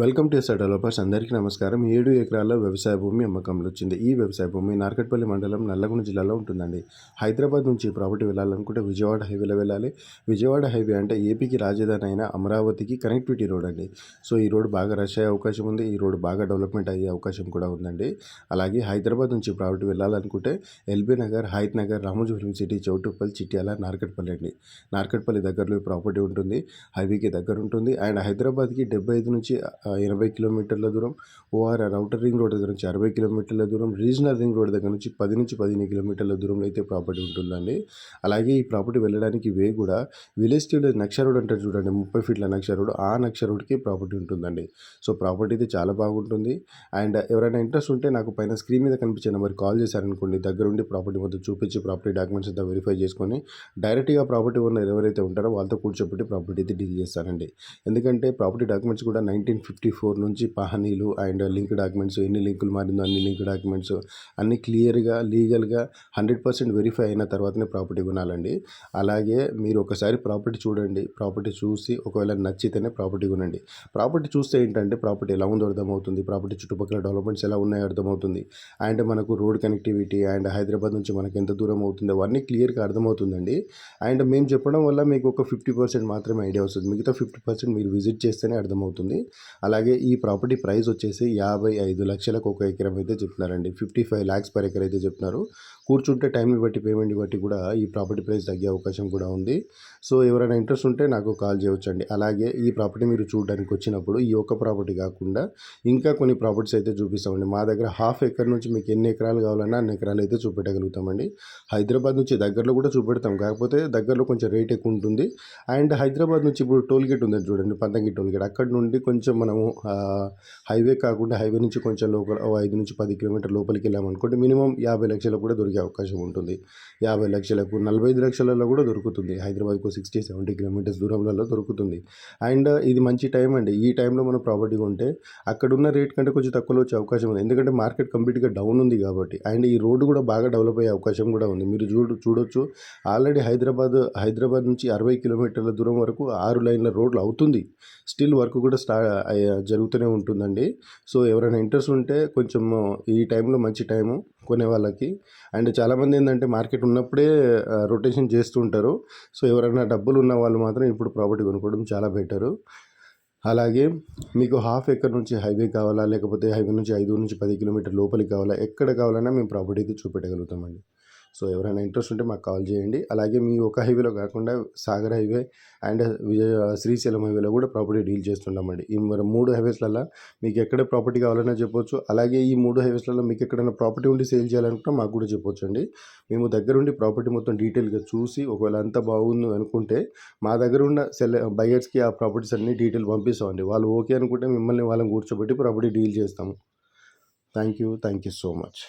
Welcome to SR developers. అందరికీ నమస్కారం. ఏడు ఎకరాల వ్యవసాయ భూమి అమ్మకంలో వచ్చింది. ఈ వ్యవసాయ భూమి నార్కట్పల్లి మండలం నల్లగొండ జిల్లాలో ఉంటుందండి. హైదరాబాద్ నుంచి ప్రాపర్టీ వెళ్ళాలనుకుంటే విజయవాడ హైవేలో వెళ్ళాలి. విజయవాడ హైవే అంటే ఏపీకి రాజధాని అయిన అమరావతికి కనెక్టివిటీ రోడ్ అండి. సో ఈ రోడ్ బాగా రష్ అయ్యే అవకాశం ఉంది. ఈ రోడ్ బాగా డెవలప్మెంట్ అయ్యే అవకాశం కూడా ఉందండి. అలాగే హైదరాబాద్ నుంచి ప్రాపర్టీ వెళ్ళాలనుకుంటే LB Nagar Hayath Nagar Ramoji film city Choutuppal Chityala Narketpally అండి. నార్కట్పల్లి దగ్గరలో ఈ ప్రాపర్టీ ఉంటుంది. హైవేకి దగ్గర ఉంటుంది. అండ్ హైదరాబాద్కి డెబ్బై ఐదు నుంచి ఎనభై కిలోమీటర్ల దూరం. ఓఆర్ఆర్ అవుటర్ రింగ్ రోడ్ దగ్గర నుంచి అరవై కిలోమీటర్ల దూరం. రీజనల్ రింగ్ రోడ్ దగ్గర నుంచి పది నుంచి పదిహేను కిలోమీటర్ల దూరంలో అయితే ప్రాపర్టీ ఉంటుందండి. అలాగే ఈ ప్రాపర్టీ వెళ్ళడానికి వే కూడా విలేజ్ టు నక్ష రోడ్ అంటారు చూడండి ముప్పై ఫీట్ల నక్ష రోడ్ ఆ నక్ష రోడ్కి ప్రాపర్టీ ఉంటుందండి. సో ప్రాపర్టీ అయితే చాలా బాగుంటుంది. అండ్ ఎవరైనా ఇంట్రెస్ట్ ఉంటే నాకు పైన స్క్రీన్ మీద కనిపించే నెంబర్ కాల్ చేశారనుకోండి దగ్గరుండి ప్రాపర్టీ మొత్తం చూపించి ప్రాపర్టీ డాక్యుమెంట్స్ అంతా వెరిఫై చేసుకొని డైరెక్ట్గా ప్రాపర్టీ ఓనర్ ఎవరైతే ఉంటారో వాళ్ళతో కూర్చోబెట్టి ప్రాపర్టీ అయితే డీల్ చేస్తానండి. ఎందుకంటే ప్రాపర్టీ డాక్యుమెంట్స్ కూడా నైన్టీన్ ఫిఫ్టీ ఫోర్ నుంచి పహనీలు అండ్ లింక్ డాక్యుమెంట్స్ ఎన్ని లింకులు మారిందో అన్ని లింక్ డాక్యుమెంట్స్ అన్ని క్లియర్గా లీగల్గా హండ్రెడ్ పర్సెంట్ వెరిఫై అయిన తర్వాతనే ప్రాపర్టీ కొనాలండి. అలాగే మీరు ఒకసారి ప్రాపర్టీ చూడండి. ప్రాపర్టీ చూసి ఒకవేళ నచ్చితేనే ప్రాపర్టీ కొనండి. ప్రాపర్టీ చూస్తే ఏంటంటే ప్రాపర్టీ ఎలా ఉందో అర్థమవుతుంది. ప్రాపర్టీ చుట్టుపక్కల డెవలప్మెంట్స్ ఎలా ఉన్నాయో అర్థమవుతుంది. అండ్ మనకు రోడ్ కనెక్టివిటీ అండ్ హైదరాబాద్ నుంచి మనకి ఎంత దూరం అవుతుందో అవన్నీ క్లియర్గా అర్థమవుతుందండి. అండ్ మేము చెప్పడం వల్ల మీకు ఒక ఫిఫ్టీ పర్సెంట్ మాత్రమే ఐడియా వస్తుంది. మిగతా ఫిఫ్టీ పర్సెంట్ మీరు విజిట్ చేస్తేనే అర్థమవుతుంది. అలాగే ఈ ప్రాపర్టీ ప్రైస్ వచ్చేసి యాభై ఐదు లక్షలకు ఒక ఎకరం అయితే చెప్తున్నారండి. Fifty five lakhs per acre అయితే చెప్తున్నారు. కూర్చుంటే టైంని బట్టి పేమెంట్ని బట్టి కూడా ఈ ప్రాపర్టీ ప్రైస్ తగ్గే అవకాశం కూడా ఉంది. సో ఎవరైనా ఇంట్రెస్ట్ ఉంటే నాకు కాల్ చేయవచ్చండి అలాగే ఈ ప్రాపర్టీ మీరు చూడడానికి వచ్చినప్పుడు ఈ ఒక్క ప్రాపర్టీ కాకుండా ఇంకా కొన్ని ప్రాపర్టీస్ అయితే చూపిస్తామండి. మా దగ్గర హాఫ్ ఎకర్ నుంచి మీకు ఎన్ని ఎకరాలు కావాలన్నా అన్ని ఎకరాలు అయితే చూపెట్టగలుగుతామండి. హైదరాబాద్ నుంచి దగ్గరలో కూడా చూపెడతాం. కాకపోతే దగ్గరలో కొంచెం రేట్ ఎక్కువ ఉంటుంది. అండ్ హైదరాబాద్ నుంచి ఇప్పుడు టోల్ గేట్ ఉంది చూడండి పంతంగి టోల్ గేట్. అక్కడ నుండి కొంచెం మనము హైవే కాకుండా హైవే నుంచి కొంచెం లోపల ఓ ఐదు నుంచి పది కిలోమీటర్ లోపలికి వెళ్ళామనుకోండి మినిమం యాభై లక్షలకు కూడా దొరికే అవకాశం ఉంటుంది. యాభై లక్షలకు నలభై ఐదు లక్షలలో కూడా దొరుకుతుంది. హైదరాబాద్కు సిక్స్టీ సెవెంటీ కిలోమీటర్స్ దూరంలో దొరుకుతుంది. అండ్ ఇది మంచి టైం అండి. ఈ టైంలో మనం ప్రాపర్టీ ఉంటే అక్కడ ఉన్న రేట్ కంటే కొంచెం తక్కువలో వచ్చే అవకాశం ఉంది. ఎందుకంటే మార్కెట్ కంప్లీట్గా డౌన్ ఉంది కాబట్టి అండ్ ఈ రోడ్డు కూడా బాగా డెవలప్ అయ్యే అవకాశం కూడా ఉంది. మీరు చూడు చూడొచ్చు ఆల్రెడీ హైదరాబాద్ హైదరాబాద్ నుంచి అరవై కిలోమీటర్ల దూరం వరకు ఆరు లైన్ల రోడ్లు అవుతుంది. స్టిల్ వర్క్ కూడా స్టా జరుగుతూనే ఉంటుందండి. సో ఎవరైనా ఇంట్రెస్ట్ ఉంటే కొంచెం ఈ టైంలో మంచి టైము కొనే వాళ్ళకి. అండ్ చాలామంది ఏంటంటే మార్కెట్ ఉన్నప్పుడే రొటేషన్ చేస్తూ ఉంటారు. సో ఎవరైనా డబ్బులు ఉన్న వాళ్ళు మాత్రం ఇప్పుడు ప్రాపర్టీ కొనుక్కోవడం చాలా బెటరు. అలాగే మీకు హాఫ్ ఎకర్ నుంచి హైవే కావాలా? లేకపోతే హైవే నుంచి ఐదు నుంచి పది కిలోమీటర్ లోపలికి కావాలా? ఎక్కడ కావాలన్నా మేము ప్రాపర్టీ అయితే చూపెట్టగలుగుతామండి. సో ఎవరైనా ఇంట్రెస్ట్ ఉంటే మాకు కాల్ చేయండి. అలాగే మీ ఒక హైవేలో కాకుండా సాగర్ హైవే అండ్ విజయ శ్రీశైలం హైవేలో కూడా ప్రాపర్టీ డీల్ చేస్తుంటామండి. ఈ మరి మూడు హైవేస్లలో మీకు ఎక్కడ ప్రాపర్టీ కావాలన్నా చెప్పొచ్చు. అలాగే ఈ మూడు హైవేస్లలో మీకు ఎక్కడైనా ప్రాపర్టీ ఉండి సేల్ చేయాలనుకుంటే మాకు కూడా చెప్పొచ్చు అండి మేము దగ్గరుండి ప్రాపర్టీ మొత్తం డీటెయిల్గా చూసి ఒకవేళ అంత బాగుంది అనుకుంటే మా దగ్గర ఉన్న సెల్ బయర్స్కి ఆ ప్రాపర్టీస్ అన్ని డీటెయిల్ పంపిస్తామండి. వాళ్ళు ఓకే అనుకుంటే మిమ్మల్ని వాళ్ళని కూర్చోబెట్టి ప్రాపర్టీ డీల్ చేస్తాము. Thank you thank you so much.